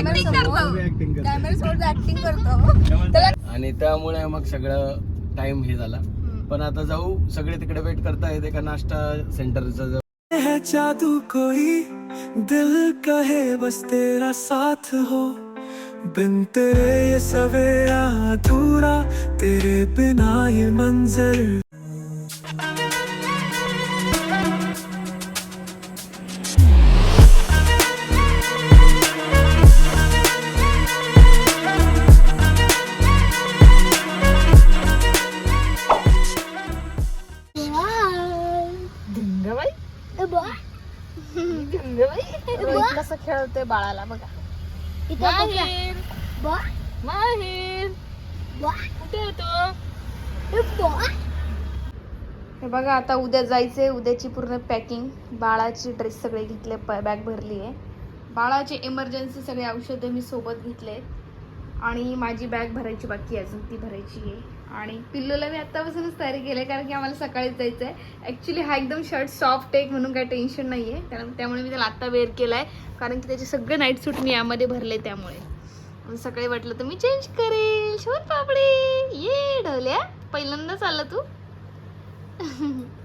Acting करतो. Acting करतो. Camera समोर ऍक्टिंग करतो. त्याला आणि त्यामुळे मग सगळं टाइम हे झाला. पण आता जाऊ सगळे तिकडे वेट करतायत एका नाश्ता सेंटरचा है जादू कोई दिल कहे बस तेरा साथ हो। बिन तेरे ये सवेरा अधूरा तेरे बिना ये मंजर। खेळतोय बाळाला बघा. माहीर. माहीर. कुठे येतो हे बघा आता उद्या जायचंय उद्याची पूर्ण पॅकिंग बाळाची ड्रेस सगळे घेतले बॅग भरली आहे. बाळाचे इमर्जन्सी सगळे औषधं मी सोबत घेतले आणि माझी बॅग भरायची बाकी आहे अजून ती भरायची आहे. आणि पिल्लूला मी आत्तापासूनच तयारी केली आहे कारण की आम्हाला सकाळीच जायचं आहे. ॲक्च्युली हा एकदम शर्ट सॉफ्ट आहे म्हणून काही टेन्शन नाही आहे कारण त्यामुळे मी त्याला आत्ता वेअर केला आहे कारण की त्याचे सगळे नाईट सूट मी यामध्ये भरले त्यामुळे. सकाळी वाटलं तर मी चेंज करेल. शोध पापडे! ये ढवल्या पहिल्यांदाच आलं तू.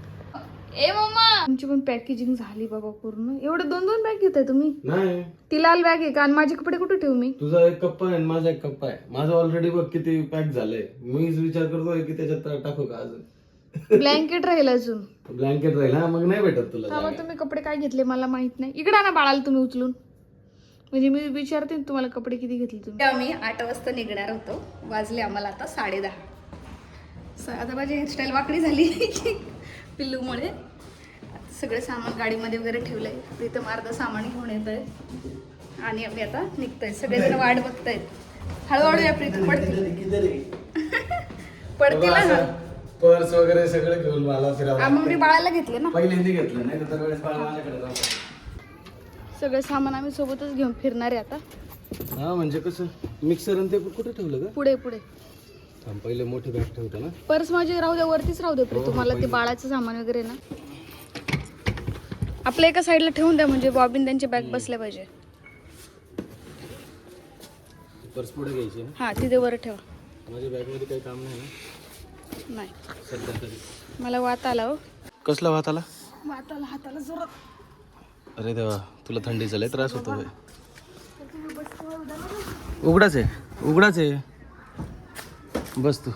ए मम्मा आमची पण पॅकेजिंग झाली बाबा पूर्ण. एवढे दोन दोन बॅग घेताय तुम्ही? नाही. ती लाल बॅग आहे का? आणि माझे कपडे कुठे ठेवू मी? तुझा एक कप्पा आहे आणि माझा एक कप्पा आहे. माझा ऑलरेडी बघ किती पॅक झालंय. मीच विचार करतोय की त्याच्यात टाकू का अजून? ब्लँकेट राहील अजून. ब्लँकेट राहील हा? मग नाही भेटत तुला हा मग जागा. तुम्ही कपडे काय घेतले मला माहीत नाही. इकडे ना बाळाला तुम्ही उचलून. म्हणजे मी विचारते ना तुम्हाला कपडे किती घेतले तुम्ही. आम्ही आठ वाजता निघणार होतो. वाजले आम्हाला आता साडे दहा आता माझी हेअरस्टाईल वाकडी झाली. पिल्लूमुळे. सगळं सामान गाडीमध्ये वगैरे ठेवलंय. प्रीतम अर्धा सामान घेऊन येत आहे आणि आम्ही आता निघतोय. सगळेजण वाट बघतायत. हळूहळू या प्रीतम पडतील. पडतील ना पर्स वगैरे सगळं घेऊन मला फिरावं हा, मग मी. बाळाला घेतले ना. पहिल्यांदा घेतलं नाही तर वेळेस बाळ माझ्याकडे राहतं. सगळं सामान आम्ही सोबतच घेऊन फिरणार आहे आता. हा म्हणजे कसं? मिक्सर आणि ते कुठे ठेवलं का पुढे पुढे. पहिले मोठी बॅग ठेवतो ना. पर्स माझी राहू द्या वरतीच राहू दे हो, प्रीतू मला ते बाळाचं सामान वगैरे ना. आपल्या एका साईडला ठेवून द्या म्हणजे बॉबीन त्यांची बॅग बसल्या पाहिजे. पर्स पुढे घ्यायची ना? हा तिथे वर ठेवा. माझ्या बॅगमध्ये काही काम नाही ना? नाही. सध्या तरी. मला वात आला हो. कसला आला? वात आला हाताला जोरात. अरे देवा तुला थंडीचा लय त्रास होतो. उघडाच आहे उघडाच आहे. बस तू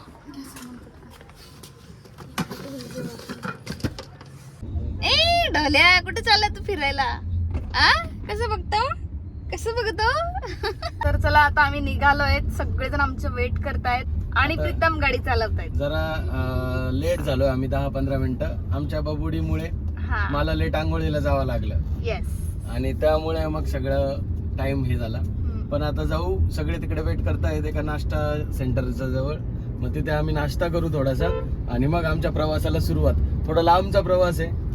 ए ढोल्या कुठे चालला तू फिरायला? आ? कसं बघतो? कसं बघतो? तर चला आता आम्ही निघालोय. सगळेजण आमचं वेट करतायत आणि प्रीतम गाडी चालवतायत. जरा लेट झालोय आम्ही दहा पंधरा मिनिटं. आमच्या बबुडीमुळे हा. मला लेट आंघोळीला जावं लागलं. येस आणि त्यामुळे मग सगळं टाइम हे झाला. पण आता जाऊ सगळे तिकडे वेट करतायत एका नाश्ता सेंटरच्या जवळ. मग तिथे आम्ही नाश्ता करू थोडासा. आणि मग आमच्या प्रवासाला सुरुवात. थोडा लांबचा प्रवास आहे.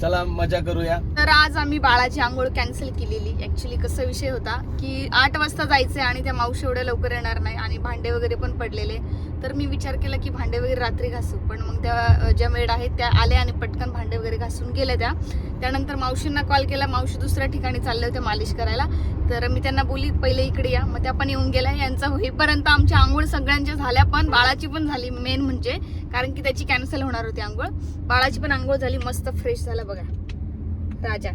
चला मजा करूया. तर आज आम्ही बाळाची आंघोळ कॅन्सल केलेली. ऍक्च्युली कसा विषय होता की आठ वाजता जायचंय आणि त्या मावशी एवढ्या लवकर येणार नाही आणि भांडे वगैरे पण पडलेले. तर मी विचार केला की भांडे वगैरे रात्री घासू. पण मग त्या ज्या मेड आहेत त्या आल्या आणि पटकन भांडे वगैरे घासून गेल्या त्या. त्यानंतर मावशींना कॉल केला. मावशी दुसऱ्या ठिकाणी चालले होते मालिश करायला. तर मी त्यांना बोली पहिले इकडे या. मग त्या पण येऊन गेल्या. यांचा होईपर्यंत आमच्या आंघोळ सगळ्यांच्या झाल्या पण बाळाची पण झाली. मेन म्हणजे कारण की त्याची कॅन्सल होणार होती आंघोळ. बाळाची पण आंघोळ झाली. मस्त फ्रेश झाला. बघा. राजा.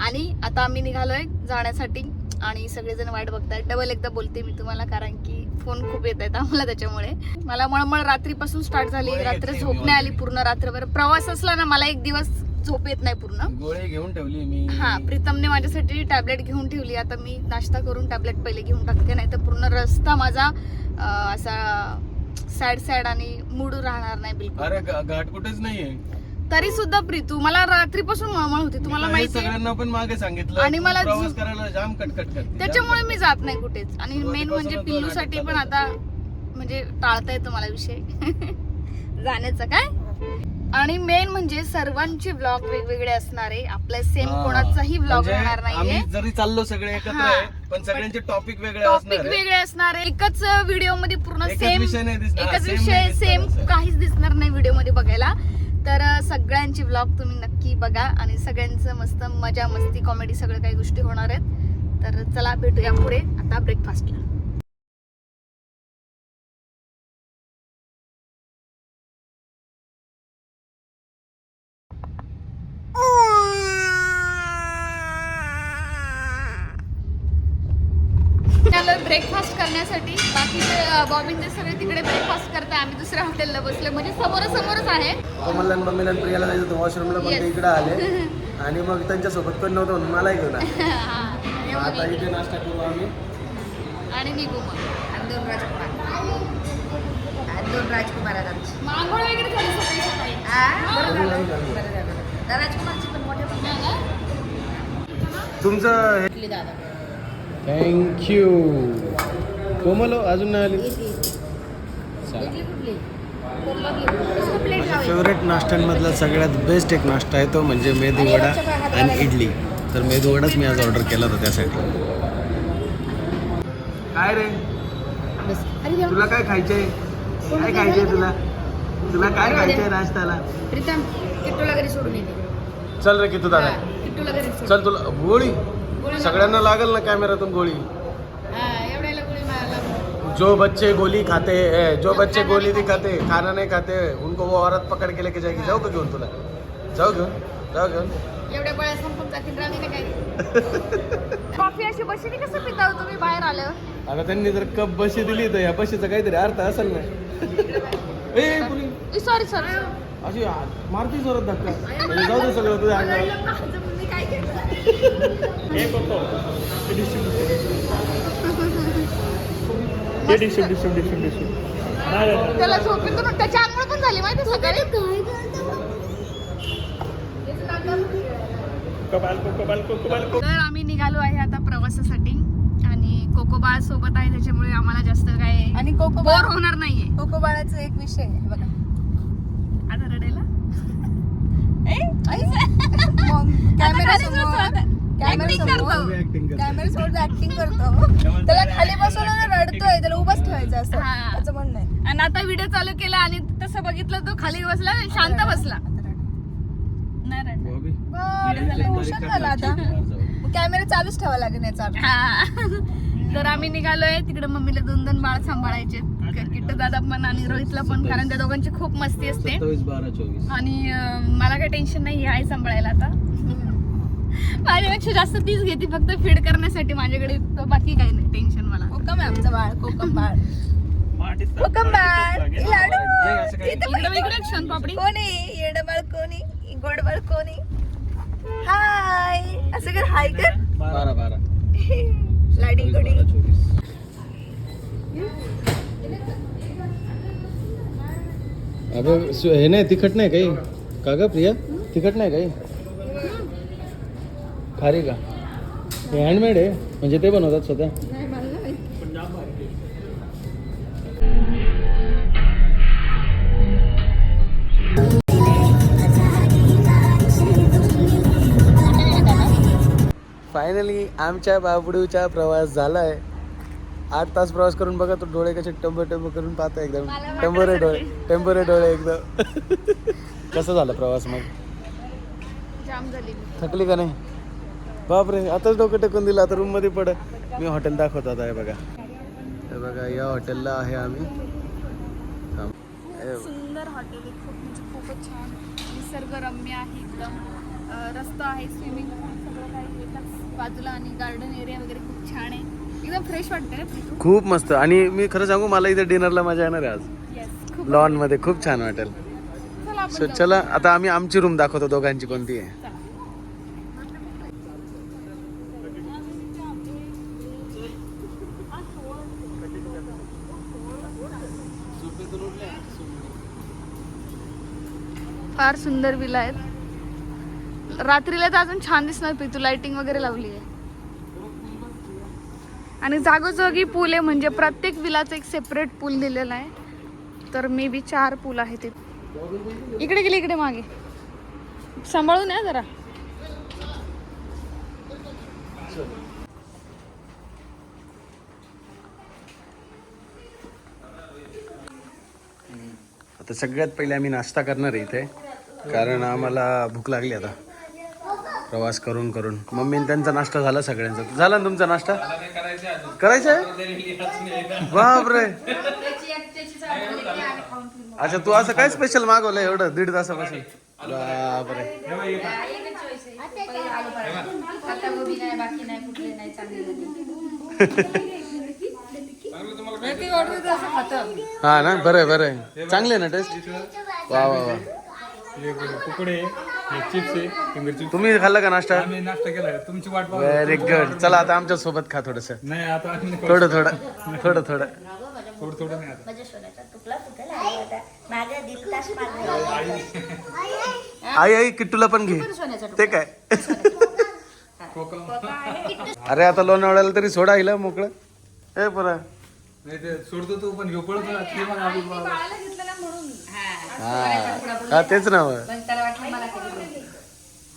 आणि आता आम्ही निघालोय जाण्यासाठी आणि सगळेजण वाट बघतायत. डबल एकदा बोलते मी तुम्हाला कारण की फोन खूप येत आहेत आम्हाला त्याच्यामुळे. मला मळमळ रात्रीपासून स्टार्ट झाली. रात्र झोप नाही आली पूर्ण रात्रभर. प्रवास असला ना मला एक दिवस झोप येत नाही पूर्ण. गोळे घेऊन ठेवली मी. हा प्रीतमने माझ्यासाठी टॅबलेट घेऊन ठेवली. आता मी नाश्ता करून टॅबलेट पहिले घेऊन टाकते. नाही तर पूर्ण रस्ता माझा असा सॅड सॅड आणि मूड राहणार नाही बिलकुल. अरे घाट कुठेच नाहीये. तरी सुद्धा प्रीतू मला रात्रीपासून मळमळ होती तुम्हाला माहिती आहे सगळ्यांना पण मागे सांगितलं आणि तू मला प्रवास झोप- करायला जाम कटकट करते त्याच्यामुळे मी जात नाही कुठेच आणि मेन म्हणजे पिल्लूसाठी तो पण आता म्हणजे टाळता येतो मला विषय जाण्याचा काय आणि मेन म्हणजे सर्वांचे ब्लॉग वेगवेगळे असणार आहे आपल्या सेम हा. कोणाचाही ब्लॉग म्हणजे राहणार नाहीये आम्ही जरी चाललो सगळे एकत्र हा. आहे पण सगळ्यांचे टॉपिक वेगळे टॉपिक असणार आहे. वेगळे असणार आहे एकच व्हिडिओमध्ये पूर्ण एकच सेम विषय नाही दिसणार. एकच Same विषय नाही दिसणार सेम असं. काहीच दिसणार नाही व्हिडिओमध्ये बघायला तर सगळ्यांची ब्लॉग तुम्ही नक्की बघा आणि सगळ्यांचं मस्त मजा मस्ती कॉमेडी सगळं काही गोष्टी होणार आहेत. तर चला भेटूया पुढे. आता ब्रेकफास्टला ब्रेकफास्ट करण्यासाठी. बाकीचे बॉबींचे सगळे तिकडे ब्रेकफास्ट करताय आम्ही दुसऱ्या हॉटेलला बसलो म्हणजे समोरासमोरच आहे. कोमलला आणि मम्मीला आणि प्रियाला जायचं होतं वॉशरूमला पण ते Yes. इकडे आले. आणि मग त्यांच्यासोबत कोण नव्हतं म्हणून मलाही घेऊन आले. हा, हे. आता. इथे नाश्ता करू आम्ही. आणि निघू मग. आणि दोन राजकुमार. आणि दोन राजकुमार आहेत आमचे. मांगोळ वगैरे झाली सकाळी सकाळी. हा, बरं झालं. बरं झालं. त्या राजकुमारची पण मोठे पण हा ना? तुमचं कुठली दादा. थँक्यू कोमल हो, अजून नाही आली? फेवरेट नाश्त्यांमधला सगळ्यात बेस्ट एक नाश्ता आहे तो म्हणजे मेदू वडा आणि इडली. तर मेदू वडाच मी आज ऑर्डर केला होता त्यासाठी काय रे? तुला काय खायचंय? काय खायचंय तुला? तुला काय खायचंय नाश्त्याला? प्रीतम किट्टूला घरी सोडून येते चल रे किती दादा. किट्टूला घरी सोडून. चल तुला गोळी सगळ्यांना लागल ना कॅमेरातून गोळी? हा एवढ्याला गोळी मारायला जो बच्चे गोली खाते ए, जो बच्चे गोली नहीं खाते. खाना नहीं खाते उनको वो औरत पकड़ के लेके जाएगी जाऊ का घेऊन तुला? जाऊ घेऊन जाऊ घेऊन. एवढ्या गोळ्या संपून जातील राणीने काय? कॉफी अशी बशीने कसं पिता हो तुम्ही बाहेर आल्यावर? आता त्यांनी जर कप बशी दिली तर या बशीचा काहीतरी अर्थ असेल ना. ए पुरी. सॉरी सॉरी अशी मारती जोरात धक्का म्हणजे जाऊ दे सगळं तुझ्या अंगावर त्याला झोपेतून त्याची आंघोळ पण झाली माहिती सकाळी? तर आम्ही निघालो आहे आता प्रवासासाठी आणि कोकोबा सोबत आहे त्याच्यामुळे आम्हाला जास्त काय आणि कोको बोर होणार नाहीये. कोको बाळाचा एक विषय आहे बघा आता रडायला कॅमेरा आता समोर खाली कॅमेरा Acting समोर करतो. ऍक्टिंग कॅमेरा समोर ऍक्टिंग करतो. त्याला खाली बसवलं रडतोय त्याला उभाच ठेवायचं असं. हा. त्याचं म्हणणं आहे. आणि आता व्हिडिओ चालू केला आणि तसं बघितलं तो खाली बसला आणि शांत बसला. नाही रडला. इमोशन झाला. आता. कॅमेरा चालूच ठेवा लागेल याचा. हा. तर आम्ही निघालोय. तिकडे मम्मीला दोन दोन बाळ सांभाळायचे किट्टू दादा पण आणि रोहितला पण कारण त्या दोघांची खूप मस्ती असते. आणि मला काही टेन्शन नाही आहे सांभाळायला आता. माझ्यापेक्षा जास्त तीच घेते फक्त फीड करण्यासाठी माझ्याकडे बाकी काही नाही टेन्शन मला. कोकम आहे आमचं बाळ कोकम बाळ. कोकम बाळ लाडू. इकडे क्षण पापडी. कोणी? येड बाळ कोणी? गोड बाळ कोणी? हाय. असं कर हाय कर. बारा बारा. लाडी गोडी अगं सु- हे नाही तिखट नाही काही? का ग प्रिया? तिखट नाही काही? खारी का? हे हँडमेड आहे. म्हणजे ते बनवतात स्वतः. फायनली आमच्या बाबडूचा प्रवास झालाय. आठ तास प्रवास करून बघा तो डोळे कसे टंब टंब करून पाहतो एकदम. टंबोरे डोळे टंबोरे डोळे एकदम. कसं झालं प्रवास मग? जाम झाली. मी. थकली का नाही? बापरे आताच डोकं टेकून दिलं आता रूममध्ये पड. मी हॉटेल दाखवतो आता हे बघा. हे बघा या हॉटेलला आहे आम्ही. सुंदर हॉटेल खूप म्हणजे खूपच छान. निसर्गरम्य आहे एकदम. रस्ता आहे स्विमिंग पूल सगळं काही बाजूला आणि गार्डन एरिया वगैरे खूप छान आहे. एकदम फ्रेश वाटतं रे प्रीतू. खूप मस्त. आणि मी खरं सांगू मला इथे डिनरला मजा येणार आहे आज. येस खूप लॉनमध्ये खूप छान वाटेल. चला आपण सो. चला आता आम्ही आमची रूम दाखवतो दोघांची कोणती आहे. फार सुंदर विला आहेत. रात्रीला तर अजून छान दिसणार पितू लाइटिंग वगैरे लावली आहे आणि जागोजागी पूल आहे म्हणजे प्रत्येक विलाचं एक सेपरेट पूल दिलेला आहे. तर मे बी चार पूल आहे ते इकडे गेले इकडे मागे. सांभाळून या जरा. आता सगळ्यात पहिले आम्ही नाश्ता करणार आहे इथे कारण आम्हाला भूक लागली आता. प्रवास करून करून. मम्मीने त्यांचा नाश्ता झाला सगळ्यांचा. झाला ना तुमचा नाश्ता? करायचं आहे बापरे. अच्छा तू असं काय स्पेशल मागवलं एवढं दीड तासापासून? बापरे. आता गोबी नाही बाकी नाही कुठले नाही चांगले हा ना बरं आहे बरं आहे. चांगले ना टेस्ट? वा वा वा. कुकडे. चिप्स आहे फिंगर चिप्स. तुम्ही खाल्लं का नाश्ता? आम्ही नाश्ता केलाय तुमची वाट पाहू व्हेरी गुड चला आता आमच्यासोबत खा थोडस. नाही आता आम्ही नाही थोडं थोडं थोडं थोडं. नाही आता. माझ्या सोन्याचा तास आई. आई किट्टूला पण घे. ते काय? अरे आता लोणावळ्याला तरी सोडा आईला मोकळं. ए परा. नाही ते सोडतो तू पण घेऊ पडतो ना. ते मग आधी हा. हा. तेच ना मग. पण त्याला वाटलं मला कधी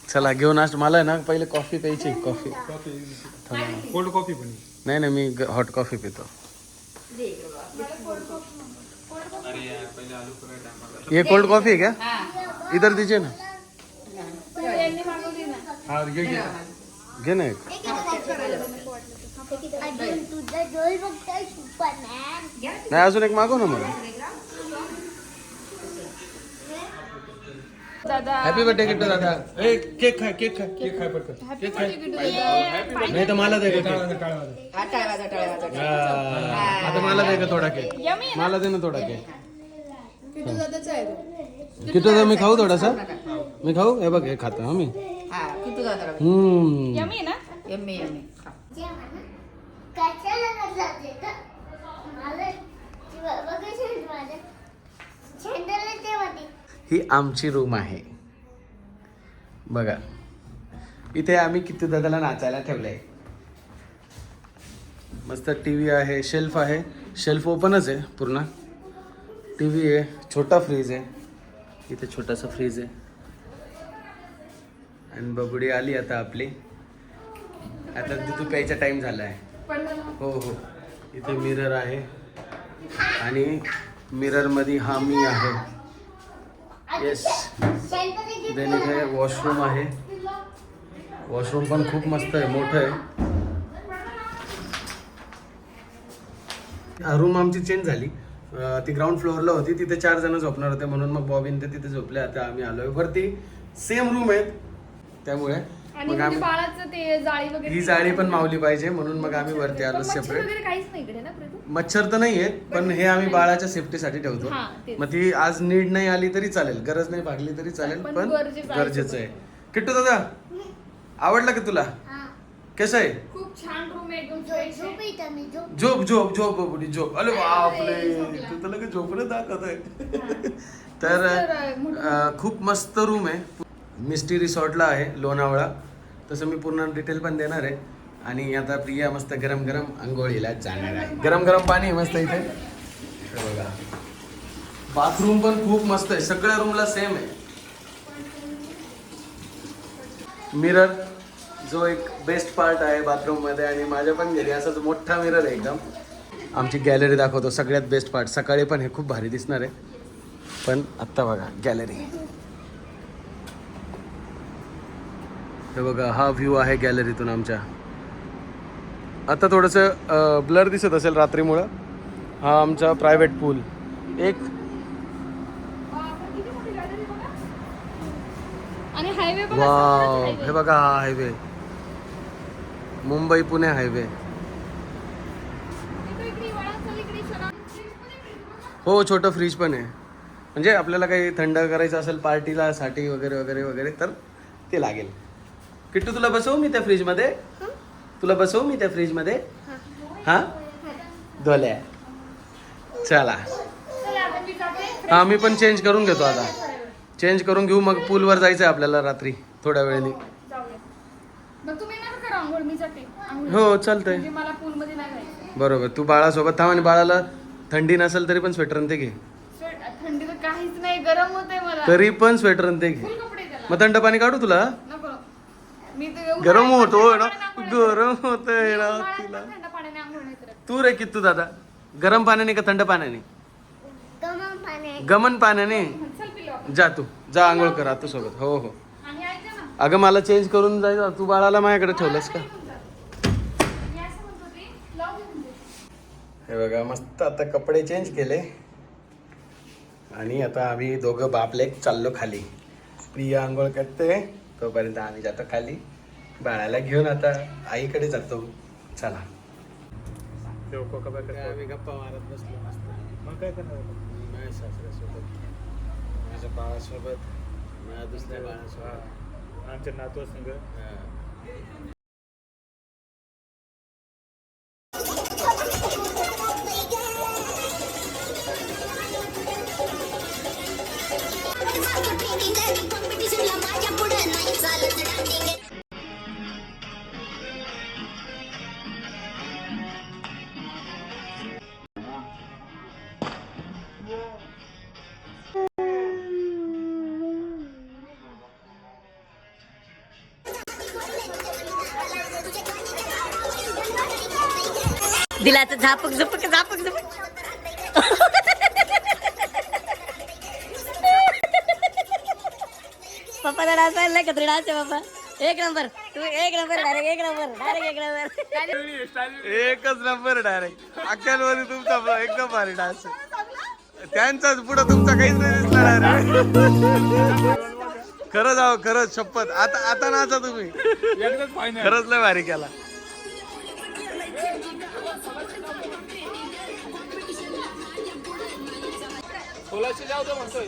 चला घेऊन आज मला आहे ना पहिले कॉफी प्यायची कॉफी. कोल्ड कॉफी पण. नाही नाही मी हॉट कॉफी पितो. ये कोल्ड कॉफी है क्या इधर दीजिए ना. हा. घे घे. घे ना एक. नाही अजून एक मागव ना मला. हॅपी बर्थडे किट्टू दादा. ए केक खा केक खा केक खाय पडतं केक खा. नाही तर मला दे का केक. टाळा वाजव. हा. आता मला दे का थोडा केक. मला दे ना थोडा केक. किट्टू दादा मी खाऊ थोडासा? मी खाऊ? हे बघ हे खातो हा मी. हा किती जातो हम्म. यम्मी यम्मी ही आमची रूम आहे. बघा. इथे आम्ही किती दादाला नाचायला ठेवलं आहे मस्त टी व्ही आहे शेल्फ आहे. शेल्फ ओपनच आहे पूर्ण. टी व्ही आहे छोटा फ्रीज आहे. इथे छोटासा फ्रीज आहे. आणि बबडी आली आता आपली. आता दूध प्यायचा टाइम झाला आहे हो हो. इथे मिरर आहे. आणि मिररमध्ये हा मी आहे. येस देन इथे वॉशरूम आहे. वॉशरूम पण खूप मस्त आहे मोठं आहे. रूम आमची चेंज झाली. ती ग्राउंड फ्लोअरला होती तिथे चार जण झोपणार होते म्हणून मग बॉबीन ते तिथे झोपले आता आम्ही आलोय. वरती सेम रूम आहेत. त्यामुळे आणि मग म्हणजे आम्ही बाळाचं ते जाळी वगैरे ही जाळी पण मावली पाहिजे म्हणून मग आम्ही वरती आलो मच्छर सेपरेट वगैरे काहीच नाही इकडे ना प्रीतू? मच्छर तर नाही आहेत पण हे आम्ही बाळाच्या सेफ्टीसाठी ठेवतो. हा, तेच. मग ती आज नीड नाही आली तरी चालेल गरज नाही भागली तरी चालेल पण पण गरजेचं आहे. गरजेचं आहे. किट्टू दादा आवडला का तुला? कसं आहे? खूप छान रूम आहे एकदम fresh आहे. झोप झोप. झोप बुडी झोप अरे बापरे तू तर लगेच झोपणं दाखवत आहे तर अं, खूप मस्त रूम आहे. मिस्टी रिसॉर्टला आहे लोणावळा. तसं मी पूर्ण डिटेल पण देणार आहे. आणि आता प्रिया मस्त गरम गरम आंघोळीला जाणार आहे. गरम गरम पाणी आहे मस्त इथे. बघा. बाथरूम पण खूप मस्त आहे. सगळ्या रूमला सेम आहे. मिरर जो एक बेस्ट पार्ट आहे बाथरूममध्ये आणि माझ्या पण घरी असाच मोठा मिरर आहे एकदम. आमची गॅलरी दाखवतो. सगळ्यात बेस्ट पार्ट सकाळी पण हे खूप भारी दिसणार आहे. पण आत्ता बघा गॅलरी हे बघा हा व्ह्यू आहे गॅलरीतून आमच्या. आता थोडंसं ब्लर दिसत असेल रात्रीमुळं. हा आमचा प्रायव्हेट पूल एक वाव हे बघा हा हायवे मुंबई पुणे हायवे हो छोटं फ्रीज पण आहे. म्हणजे आपल्याला काही थंड करायचं असेल पार्टीला साठी वगैरे वगैरे वगैरे तर ते लागेल. किट्टू तुला बसवू मी त्या फ्रीजमध्ये? तुला बसवू मी त्या फ्रीजमध्ये? हा. धोल्या चला. हा मी पण चेंज करून घेतो आता. चेंज करून घेऊ मग पूलवर जायचं आहे आपल्याला रात्री थोड्या वेळाने. हो चालतंय. म्हणजे मला पूल मध्ये नाही जायचं. बरोबर तू बाळासोबत थांब आणि बाळाला थंडी नसेल तरी पण स्वेटर ते घे. थंडी तर काहीच नाही गरम होतंय मला. तरी पण स्वेटर ते घे. मग थंड पाणी काढू तुला? मी तर एवढं गरम होतो ना? गरम होतंय ना उन्हाळ्यात तिला पण थंड पाण्याने आंघोळ नाही करत. तू रे कित्तू दादा? गरम पाण्याने का थंड पाण्याने? गमन पाण्याने. चल पिलो आपण. जा तू. जा आंघोळ कर आता सोबत. हो हो. आणि ऐक ना. अगं मला चेंज करून जायचं तू बाळाला माझ्याकडे ठेवलंस का? मी असं म्हणत होते हे बघा मस्त आता कपडे चेंज केले. आणि आता आम्ही दोघं बापले चाललो खाली. प्रिया आंघोळ करते. तोपर्यंत आम्ही जातो खाली. बाळाला घेऊन आता आईकडे जातो. चला. आम्ही गप्पा मारत बसलो मस्त. मग काय करणार माझ्या सासऱ्यासोबत. माझ्या बाळासोबत माझ्या दुसऱ्या बाळासोबत. आमच्या नातू संघ हा. कॉम्पिटिशनला दिलाचं झापक झपक झापक झपक. पप्पा डान्स पाहिला का तू डान्स पप्पा. एक नंबर. तू एक नंबर डायरेक्ट एक नंबर डायरेक्ट एक नंबर. एकच नंबर डायरेक्ट अक्कलमध्ये तुमचा एकदम भारी डान्स त्यांचाच पुढं तुमचा काहीच नाही दिसला डायरेक्ट खरं जाव खरंच शपथ. आता आता नाचा तुम्ही. खरंच लय भारी केला. सोलाशे जाऊ दे म्हणतोय